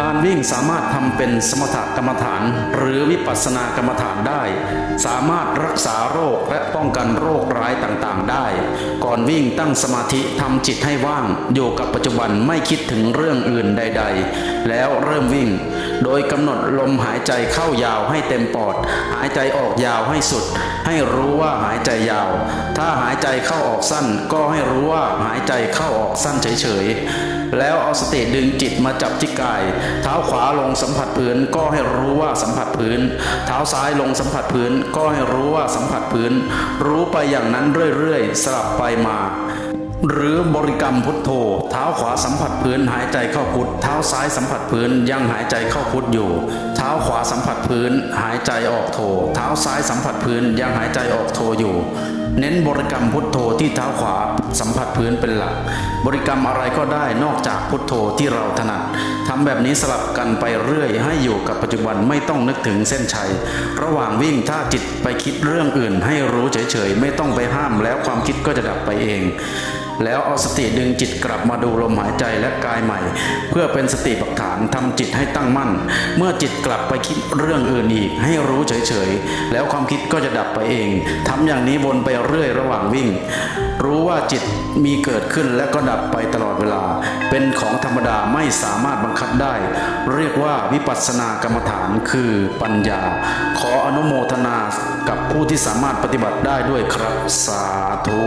การวิ่งสามารถทำเป็นสมถกรรมฐาน หรือวิปัสสนากรรมฐานได้ สามารถรักษาโรคและป้องกันโรคร้ายต่างๆได้ ก่อนวิ่งตั้งสมาธิทำจิตให้ว่าง อยู่กับปัจจุบันไม่คิดถึงเรื่องอื่นใด ๆ แล้วเริ่มวิ่ง โดยกำหนดลมหายใจเข้ายาวให้เต็มปอด หายใจออกยาวให้สุด ให้รู้ว่าหายใจยาว ถ้าหายใจเข้าออกสั้น ก็ให้รู้ว่าหายใจเข้าออกสั้นเฉยๆ แล้วเอาสติดึงจิตมาจับที่กาย เท้าขวาลงสัมผัสพื้นก็ให้รู้ว่าสัมผัสพื้น เท้าซ้ายลงสัมผัสพื้นก็ให้รู้ว่าสัมผัสพื้น รู้ไปอย่างนั้นเรื่อยๆ สลับไปมา หรือบริกรรมพุทโธ เท้าขวาสัมผัสพื้นหายใจเข้าพุทเท้าซ้ายสัมผัสพื้นยังหายใจเข้าพุทอยู่ เท้าขวาสัมผัสพื้นหายใจออกโธเท้าซ้ายสัมผัสพื้นยังหายใจออกโธอยู่ เน้นบริกรรมพุทโธที่เท้าขวาสัมผัสพื้นเป็นหลัก บริกรรมอะไรก็ได้นอกจากพุทโธที่เราถนัดทำแบบนี้สลับกันไปเรื่อยให้อยู่กับปัจจุบันไม่ต้องนึกถึงเส้นชัย ระหว่างวิ่งถ้าจิตไปคิดเรื่องอื่น ให้รู้เฉยๆไม่ต้องไปห้ามแล้วความคิดก็จะดับไปเอง แล้วเอาสติดึงจิตกลับมาดูลมหายใจและกายใหม่ เพื่อเป็นสติปัฏฐานทำจิตให้ตั้งมั่น เมื่อจิตกลับไปคิดเรื่องอื่นอีก ให้รู้เฉยๆ แล้วความคิดก็จะดับไปเองทำอย่างนี้วนไปเรื่อยระหว่างวิ่ง รู้ว่าจิตมีเกิดขึ้นและก็ดับไปตลอดเวลา เป็นของธรรมดาไม่สามารถบังคับได้ เรียกว่าวิปัสสนากรรมฐานคือปัญญา ขออนุโมทนากับผู้ที่สามารถปฏิบัติได้ด้วยครับ สาธุ